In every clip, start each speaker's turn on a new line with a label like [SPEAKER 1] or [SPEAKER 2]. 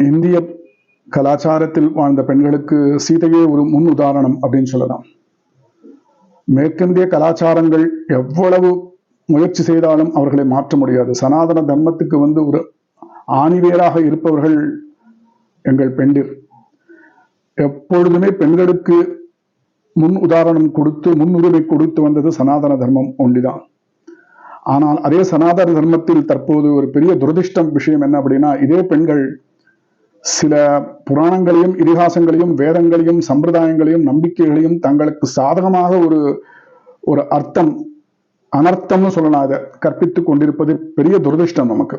[SPEAKER 1] இந்திய கலாச்சாரத்தில் வாழ்ந்த பெண்களுக்கு சீதையே ஒரு முன் உதாரணம் அப்படின்னு சொல்லலாம். மேற்கிந்திய கலாச்சாரங்கள் எவ்வளவு முயற்சி செய்தாலும் அவர்களை மாற்ற முடியாது. சனாதன தர்மத்துக்கு வந்து ஒரு ஆணிவேராக இருப்பவர்கள் எங்கள் பெண்டிர். எப்பொழுதுமே பெண்களுக்கு முன் உதாரணம் கொடுத்து முன்னுரிமை கொடுத்து வந்தது சனாதன தர்மம் ஒன்றிதான் ஆனால் அதே சனாதன தர்மத்தில் தற்போது ஒரு பெரிய துரதிர்ஷ்டம் விஷயம் என்ன அப்படின்னா இதே பெண்கள் சில புராணங்களையும் இதிகாசங்களையும் வேதங்களையும் சம்பிரதாயங்களையும் நம்பிக்கைகளையும் தங்களுக்கு சாதகமாக ஒரு ஒரு அர்த்தம் அனர்த்தம்னு சொல்லலாம் அதை கற்பித்துக் கொண்டிருப்பது பெரிய துரதிருஷ்டம் நமக்கு.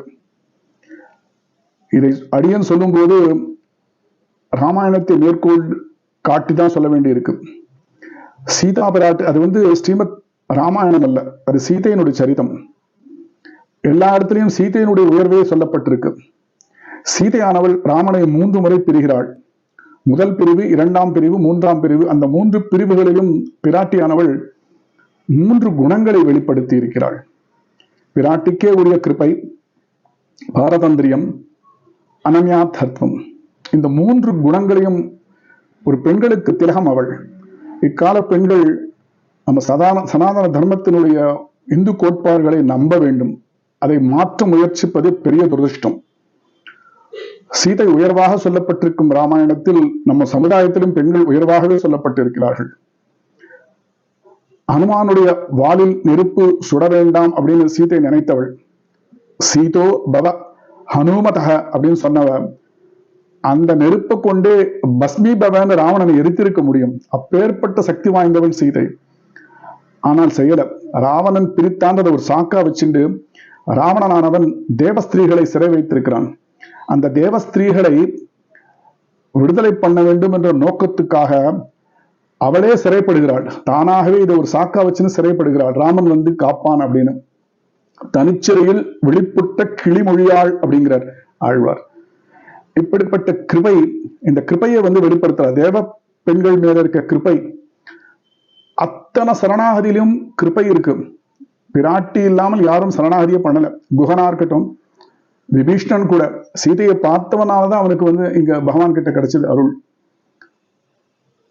[SPEAKER 1] இதை அடியன் சொல்லும்போது ராமாயணத்தை மேற்கோள் காட்டி தான் சொல்ல வேண்டியிருக்கு. சீதா பிராட்டு அது வந்து ஸ்ரீமத் ராமாயணம் அல்ல அது சீதையினுடைய சரிதம். எல்லா இடத்துலையும் சீதையினுடைய உயர்வே சொல்லப்பட்டிருக்கு. சீதையானவள் ராமனை மூன்று முறை பிரிகிறாள். முதல் பிரிவு இரண்டாம் பிரிவு மூன்றாம் பிரிவு அந்த மூன்று பிரிவுகளிலும் பிராட்டியானவள் மூன்று குணங்களை வெளிப்படுத்தி இருக்கிறாள் பிராட்டிக்கே உரிய கிருப்பை பாரதந்திரியம் அனன்யா தத்துவம் இந்த மூன்று குணங்களையும் ஒரு பெண்களுக்கு திலகம் அவள். இக்கால பெண்கள் நம்ம சதான சனாதன தர்மத்தினுடைய இந்து கோட்பாடுகளை நம்ப வேண்டும். அதை மாற்ற முயற்சிப்பது பெரிய துரதிருஷ்டம். சீதை உயர்வாக சொல்லப்பட்டிருக்கும் ராமாயணத்தில் நம்ம சமுதாயத்திலும் பெண்கள் உயர்வாகவே சொல்லப்பட்டிருக்கிறார்கள். அனுமானுடைய வாளில் நெருப்பு சுட வேண்டாம் அப்படின்னு சீதை நினைத்தவள். சீதோ பவ ஹனுமதக அப்படின்னு சொன்னவ அந்த நெருப்பை கொண்டே பஸ்மி பவன் ராவணனை எரித்திருக்க முடியும். அப்பேற்பட்ட சக்தி வாய்ந்தவள் சீதை. ஆனால் செய்யல. ராவணன் பிரித்தாண்டத ஒரு சாக்கா வச்சுண்டு ராவணனானவன் தேவஸ்திரீகளை சிறை வைத்திருக்கிறான். அந்த தேவ ஸ்திரீகளை விடுதலை பண்ண வேண்டும் என்ற நோக்கத்துக்காக அவளே சிறைப்படுகிறாள். தானாகவே இதை ஒரு சாக்கா வச்சுன்னு சிறைப்படுகிறாள். ராமன் வந்து காப்பான் அப்படின்னு. தனிச்சிறையில் வெளிப்பட்ட கிளிமொழியாள் அப்படிங்கிறார் ஆழ்வார். இப்படிப்பட்ட கிருபை இந்த கிருபையை வந்து வெளிப்படுத்துறார். தேவ பெண்கள் மேல இருக்க கிருபை அத்தனை சரணாகதியிலும் கிருபை இருக்கு. பிராட்டி இல்லாமல் யாரும் சரணாகதியை பண்ணல. குகனா இருக்கட்டும் விபீஷ்ணன் கூட சீதையை பார்த்தவனாலதான் அவனுக்கு வந்து இங்க பகவான் கிட்ட கிடைச்சது அருள்.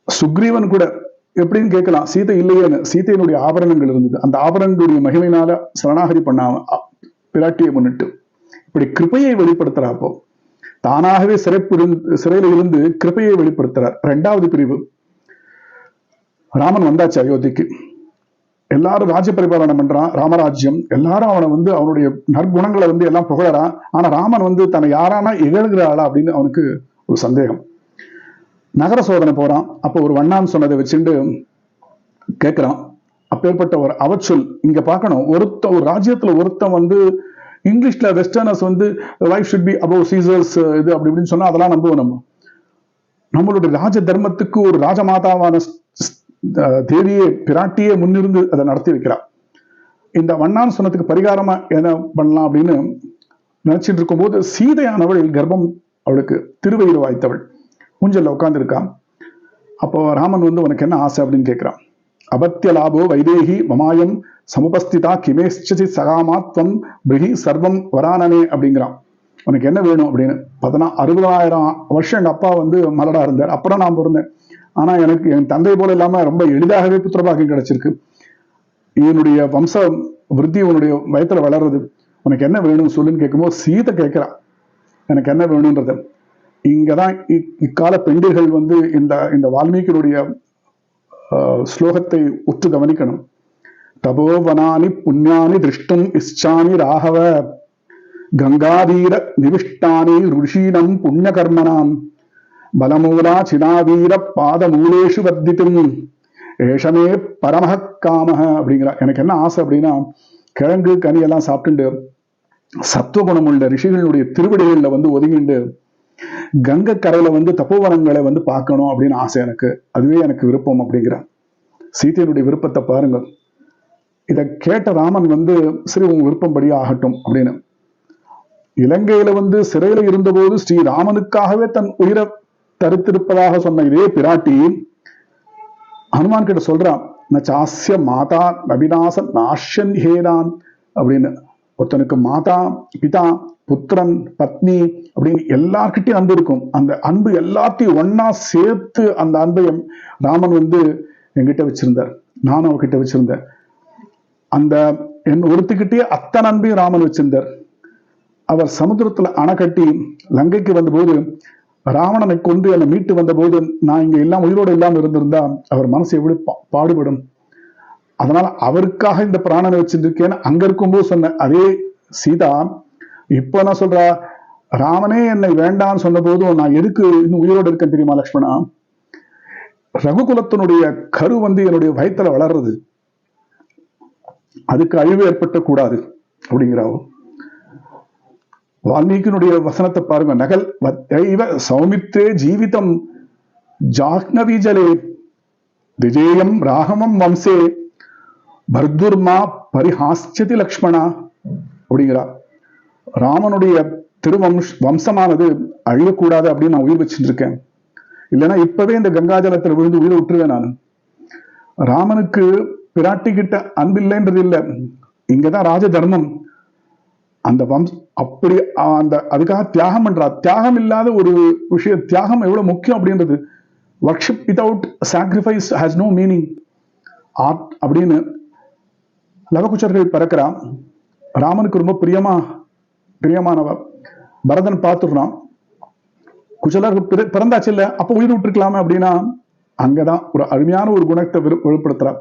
[SPEAKER 1] சுக்ரீவன் கூட எப்படின்னு கேட்கலாம். சீதை இல்லையேன்னு. சீதையினுடைய ஆபரணங்கள் இருந்தது. அந்த ஆபரணங்களுடைய மகிமையினால சரணாகதி பண்ணாம பிராட்டியை முன்னிட்டு. இப்படி கிருபையை வெளிப்படுத்துறாப்போ தானாகவே சிறப்பு இருந்து சிறையில இருந்து கிருபையை வெளிப்படுத்துறார். ரெண்டாவது பிரிவு. ராமன் வந்தாச்சு அயோத்திக்கு. எல்லாரும் ராஜ்ய பரிபாலனம் பண்றான் ராமராஜ்யம். எல்லாரும் அவனை வந்து அவனுடைய நற்குணங்களை வந்து எல்லாம் புகழறான். ஆனா ராமன் வந்து தன்னை யாரானா இகழ்கிறாளா அப்படின்னு அவனுக்கு ஒரு சந்தேகம். நகர சோதனை போறான். அப்போ ஒரு வண்ணான் சொன்னதை வச்சுட்டு கேட்கிறான் அப்பேற்பட்ட ஒரு அவச்சொல். இங்க பார்க்கணும். ஒருத்த ஒரு ராஜ்யத்துல ஒருத்தன் வந்து இங்கிலீஷ்ல வெஸ்டர்னர்ஸ் வந்து life should be above Caesar's இது அப்படி இப்படின்னு சொன்னா அதெல்லாம் நம்புவோம் நம்ம. நம்மளுடைய ராஜ தர்மத்துக்கு ஒரு ராஜமாதாவான தேவியே பிராட்டியே முன்னிருந்து அதை நடத்தி வைக்கிறார். இந்த வண்ணான் சொன்னதுக்கு பரிகாரமா என்ன பண்ணலாம் அப்படின்னு நினைச்சிட்டு இருக்கும்போது சீதையானவள் கர்ப்பம் அவளுக்கு திருவயிறு வாய்த்தவள். ஊஞ்சல்ல உட்காந்துருக்கான் அப்போ ராமன் வந்து உனக்கு என்ன ஆசை அப்படின்னு கேட்கிறான். அபத்திய லாபோ வைதேகி மமாயம் சமுபஸ்திதா கிமேஷ்சி சகாமாத்வம் பிரிகி சர்வம் வரானனே அப்படிங்கிறான். உனக்கு என்ன வேணும்? அப்படின்னு. பதினா அறுபதாயிரம் வருஷம் எங்கள் அப்பா வந்து மலடா இருந்தார். அப்புறம் நான் பிறந்தேன். ஆனா எனக்கு என் தந்தை போல இல்லாம ரொம்ப எளிதாகவே புத்திரபாக்கியம் கிடைச்சிருக்கு. என்னுடைய வம்ச விருத்தி உன்னுடைய வயத்துல வளர்றது. உனக்கு என்ன வேணும்னு சொல்லுன்னு கேட்கும்போது சீதை கேட்கிறா. எனக்கு என்ன வேணும்ன்றது. இங்கதான் இக்கால பெண்டிர்கள் வந்து இந்த இந்த வால்மீகியனுடைய ஸ்லோகத்தை உற்று கவனிக்கணும். தபோவனானி புண்ணியானி திருஷ்டும் இஷ்டானி ராகவ. கங்காதீர நிவிஷ்டானி ருஷீனம் புண்ணியகர்மனாம். பலமூலா சிதாவீர பாதமூலேஷு வர்த்தித்தும் ஏஷமே பரமஹ காமஹ அப்படிங்கிற எனக்கு என்ன ஆசை அப்படின்னா கிழங்கு கனி எல்லாம் சாப்பிட்டுண்டு சத்துவகுணம் உள்ள ரிஷிகளுடைய திருவிடைகளில் வந்து ஒதுங்கிண்டு கங்கை கரையில வந்து தப்போவனங்களை வந்து பார்க்கணும் அப்படின்னு ஆசை எனக்கு. அதுவே எனக்கு விருப்பம் அப்படிங்கிற. சீதையினுடைய விருப்பத்தை பாருங்க இதை கேட்ட ராமன் வந்து சரி உங்க விருப்பம்படி ஆகட்டும் அப்படின்னு. இலங்கையில வந்து சிறையில இருந்தபோது ஸ்ரீ ராமனுக்காகவே தன் உயிரை தருத்திருப்பதாக சொன்ன இதே பிராட்டி ஹனுமான் கிட்ட சொல்றான் நச்சாசிய மாதா நபிநாச நாஷ்யன் ஹேதான் அப்படின்னு. ஒருத்தனுக்கு மாதா பிதா புத்திரன் பத்னி அப்படின்னு எல்லார்கிட்டயும் அன்பு இருக்கும். அந்த அன்பு எல்லாத்தையும் ஒன்னா சேர்த்து அந்த அன்பை ராமன் வந்து என்கிட்ட வச்சிருந்தார். நானும் அவகிட்ட வச்சிருந்தேன். அந்த என் ஒருத்திக்கிட்டே அத்தனை அன்பையும் ராமன் வச்சிருந்தார். அவர் சமுத்திரத்துல அணை கட்டி லங்கைக்கு வந்தபோது ராவணனை கொண்டு என்னை மீட்டு வந்தபோது நான் இங்க எல்லாம் உயிரோடு இல்லாம இருந்திருந்தா அவர் மனசு எப்படி பா- பாடுபடும். அதனால அவருக்காக இந்த பிராணனை வச்சிருக்கேன்னு அங்க இருக்கும்போது சொன்ன அதே சீதா இப்போ நான் சொல்றா? ராமனே என்னை வேண்டான்னு சொன்ன போதும் நான் எதுக்கு இன்னும் உயிரோடு இருக்கேன் தெரியுமா லக்ஷ்மணா? ரகுகுலத்தினுடைய கரு வந்து என்னுடைய வயத்துல வளர்றது. அதுக்கு அழிவு ஏற்பட்ட கூடாது அப்படிங்கிறாவோ? வால்மீகியினுடைய வசனத்தை பாருங்க. நகல் வத்தைவ சௌமித்ரே ஜீவிதம் ஜாஹ்னவி ஜலே விஜயம் ராகமம் வம்சே பர்துர்மா பரிஹாஸ்யதி லக்ஷ்மணா அப்படிங்கிறா. ராமனுடைய திருவம்ஷ் வம்சமானது அழியக்கூடாது அப்படின்னு நான் உயிர் வச்சுட்டு இருக்கேன் இல்லைன்னா இப்பவே இந்த கங்காஜலத்தில் விழுந்து உயிரை விட்டுருவேன் நான். ராமனுக்கு பிராட்டி கிட்ட அன்பில்லைன்றது இல்லை. இங்கதான் ராஜ தர்மம். அந்த வம்ச அப்படி அந்த அதுக்காக தியாகம் பண்றா. தியாகம் இல்லாத ஒரு விஷய தியாகம் எவ்வளவு முக்கியம் அப்படின்றது worship without sacrifice has no meaning art அப்படின்னு லவகுச்சர்கள் பிறக்கிறா. ராமனுக்கு ரொம்ப பிரியமா பிரியமானவ. பரதன் பார்த்துடுறான். குச்சலர்கள் பிறந்தாச்சு இல்லை அப்போ உயிர் விட்டுருக்கலாமே அப்படின்னா அங்கதான் ஒரு அருமையான ஒரு குணத்தை விரு- வெளிப்படுத்துறா.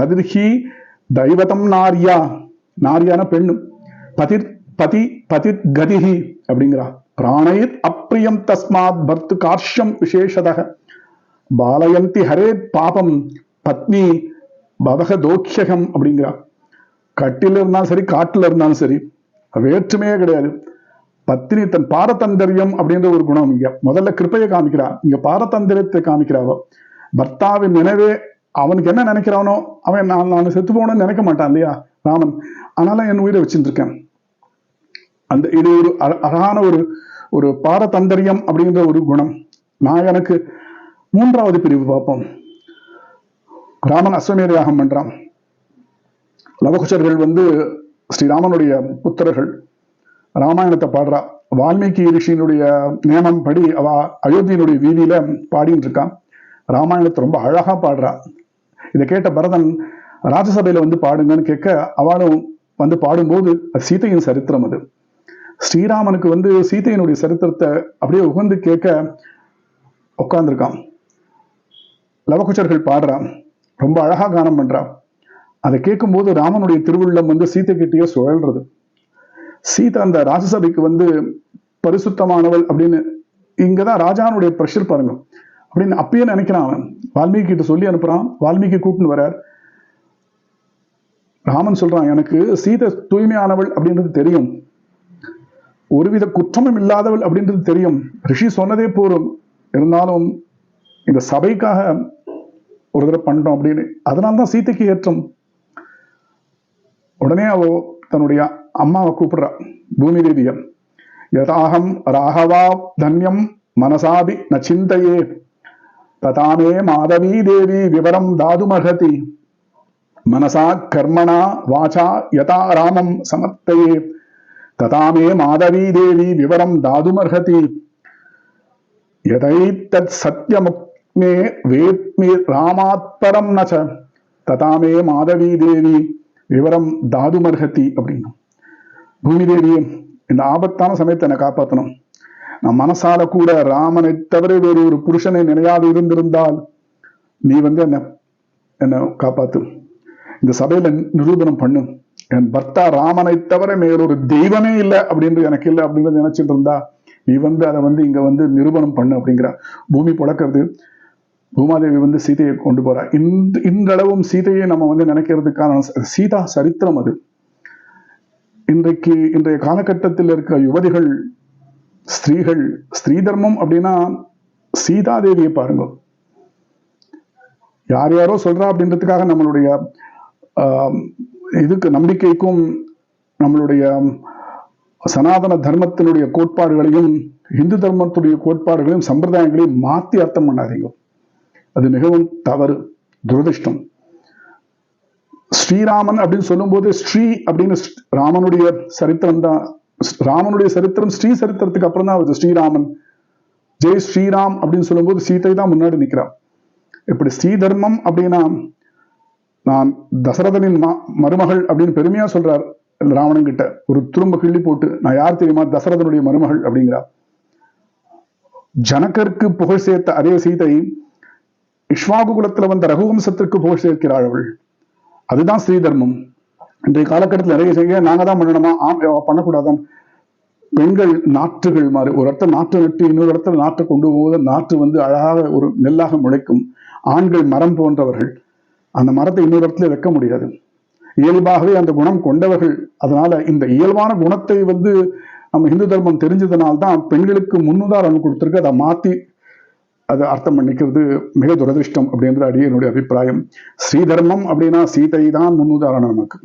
[SPEAKER 1] பதிர்ஹி தைவதம் நாரியா. நாரியான பெண்ணு. பதிர் பதி பதிர் கதிகி அப்படிங்கிறா. பிராணயித் அப்பிரியம் தஸ்மாத் பர்த்து கார்ஷ்யம் விசேஷதக. பாலயந்தி ஹரே பாபம் பத்னி பவக தோக்ஷகம் அப்படிங்கிறா. கட்டில இருந்தாலும் சரி காட்டுல இருந்தாலும் சரி வேற்றுமையே கிடையாது. பத்தினி தன் பாரதந்தரியம் அப்படின்ற ஒரு குணம் இங்க. முதல்ல கிருப்பையை காமிக்கிறா. இங்க பாரதந்திரத்தை காமிக்கிறாவோ பர்த்தாவின் நினைவே அவனுக்கு என்ன நினைக்கிறானோ அவன் நான் நான் செத்து போகணும்னு நினைக்க மாட்டான் இல்லையா ராமன். ஆனாலும் என் உயிரை வச்சுட்டு இருக்கேன் அந்த இது ஒரு அழகான ஒரு ஒரு பாரதந்தரியம் அப்படின்ற ஒரு குணம். நான் எனக்கு மூன்றாவது பிரிவு பார்ப்போம். ராமன் அஸ்வமேத யாகம் பண்றான். லவகுஷர்கள் வந்து ஸ்ரீராமனுடைய புத்திரர்கள். ராமாயணத்தை பாடுறா. வால்மீகி ரிஷியினுடைய நியமம் படி அவ அயோத்தியினுடைய வீதியில பாடின்னு இருக்கான். ராமாயணத்தை ரொம்ப அழகா பாடுறா. இதை கேட்ட பரதன் ராஜசபையில வந்து பாடுங்கன்னு கேட்க அவளும் வந்து பாடும்போது சீதையின் சரித்திரம் அது. ஸ்ரீராமனுக்கு வந்து சீதையினுடைய சரித்திரத்தை அப்படியே உகந்து கேட்க உட்கார்ந்திருக்கான். லவகுச்சர்கள் பாடுறான் ரொம்ப அழகா கானம் பண்றான் அதை கேட்கும்போது ராமனுடைய திருவுள்ளம் வந்து சீதை கிட்டேயே சுழல்றது. சீதா அந்த ராஜசபைக்கு வந்து பரிசுத்தமானவள் அப்படின்னு இங்கதான் ராஜானுடைய ப்ரெஷர் பாருங்க. அப்படின்னு அப்பயே நினைக்கிறான் அவன். வால்மீகி கிட்ட சொல்லி அனுப்புறான். வால்மீகி கூப்பிட்டு வரார் ராமன் சொல்றான் எனக்கு சீதை தூய்மையானவள் அப்படின்றது தெரியும். ஒருவித குற்றமும் இல்லாதவள் அப்படின்றது தெரியும். ரிஷி சொன்னதே போரும் இருந்தாலும் இந்த சபைக்காக ஒரு தடவை பண்ணிட்டோம் அப்படின்னு. அதனால தான் சீதைக்கு ஏற்றம். உடனே அவ தன்னுடைய அம்மாவை கூப்பிடுறா பூமி தேவிய. யதாகம் ராகவா தன்யம் மனசாபி ந சிந்தையே. ததாமே மாதவி தேவி விவரம் தாதுமர்ஹதி மனசா கர்மணா வாச்சா யதா ராமம் சமர்த்தையே. ததாமே மாதவி தேவி விவரம் தாதுமர்ஹதி. எதை யதைத்தத் சத்யமுக்மே வேத்மி ராமாத்பரம் நச்ச ததாமே மாதவி தேவி விவரம் தாதுமர்ஹதி அப்படின்னு. பூமி தேவி இந்த ஆபத்தான சமயத்தை என்னை காப்பாற்றணும் நான் மனசால கூட ராமனை தவிர வேறு ஒரு புருஷனை நினையாது இருந்திருந்தால் நீ வந்து என்ன என்ன காப்பாத்து. இந்த சபையில நிரூபணம் பண்ணு. என் பர்த்தா ராமனை தவிர மேலொரு தெய்வமே இல்லை அப்படின்றது எனக்கு இல்லை அப்படின்றது நினைச்சிட்டு இருந்தா நீ வந்து அதை வந்து இங்க வந்து நிரூபணம் பண்ணு அப்படிங்கிற. பூமி புழக்கிறது. பூமாதேவி வந்து சீதையை கொண்டு போறா. இந்த இன்றளவும் சீதையை நம்ம வந்து நினைக்கிறதுக்கான சீதா சரித்திரம் அது. இன்றைக்கு இன்றைய காலகட்டத்தில் இருக்க யுவதிகள் ஸ்திரீகள் ஸ்திரீ தர்மம் அப்படின்னா சீதாதேவியை பாருங்க. யார் யாரோ சொல்றா அப்படின்றதுக்காக நம்மளுடைய ஆஹ் இதுக்கு நம்பிக்கைக்கும் நம்மளுடைய சனாதன தர்மத்தினுடைய கோட்பாடுகளையும் இந்து தர்மத்துடைய கோட்பாடுகளையும் சம்பிரதாயங்களையும் மாற்றி அர்த்தம் பண்ணாதீங்க. அது மிகவும் தவறு துரதிருஷ்டம். ஸ்ரீராமன் அப்படின்னு சொல்லும்போது ஸ்ரீ அப்படின்னு ராமனுடைய சரித்திரம் தான் ராமனுடைய சரித்திரம் ஸ்ரீ சரித்திரத்துக்கு அப்புறம் தான் வருது. ஸ்ரீராமன் ஜெய் ஸ்ரீராம் அப்படின்னு சொல்லும்போது சீதை தான் முன்னாடி நிற்கிறான் இப்படி ஸ்ரீ தர்மம் அப்படின்னா நான் தசரதனின் மா மருமகள் அப்படின்னு பெருமையா சொல்றார் ராவணன் கிட்ட. ஒரு துரும்ப கிள்ளி போட்டு நான் யார் தெரியுமா தசரதனுடைய மருமகள்? அப்படிங்கிறார். ஜனகருக்கு புகழ் சேர்த்த அதே சீதை இஷ்வாகு குலத்துல வந்த ரகுவம்சத்திற்கு புகழ் சேர்க்கிறாள் அவள். அதுதான் ஸ்ரீ தர்மம். இன்றைய காலகட்டத்தில் நிறைய செய்ய நாங்க தான் பண்ணணுமா? ஆம், பண்ணக்கூடாதான். பெண்கள் நாற்றுகள் மாதிரி ஒரு இடத்துல நாற்று நட்டு இன்னொரு இடத்துல நாற்றை கொண்டு போகும்போது நாற்று வந்து அழகாக ஒரு நெல்லாக முளைக்கும். ஆண்கள் மரம் போன்றவர்கள். அந்த மரத்தை இன்னொரு இடத்துல வைக்க முடியாது. இயல்பாகவே அந்த குணம் கொண்டவர்கள் அதனால இந்த இயல்பான குணத்தை வந்து நம்ம இந்து தர்மம் தெரிஞ்சதுனால்தான் பெண்களுக்கு முன்னுதாரணம் கொடுத்துருக்கு. அதை மாத்தி அதை அர்த்தம் பண்ணிக்கிறது மிக துரதிருஷ்டம் அப்படின்றது அடியே என்னுடைய அபிப்பிராயம் ஸ்ரீதர்மம் அப்படின்னா சீதை தான் முன்னுதாரணம் நமக்கு.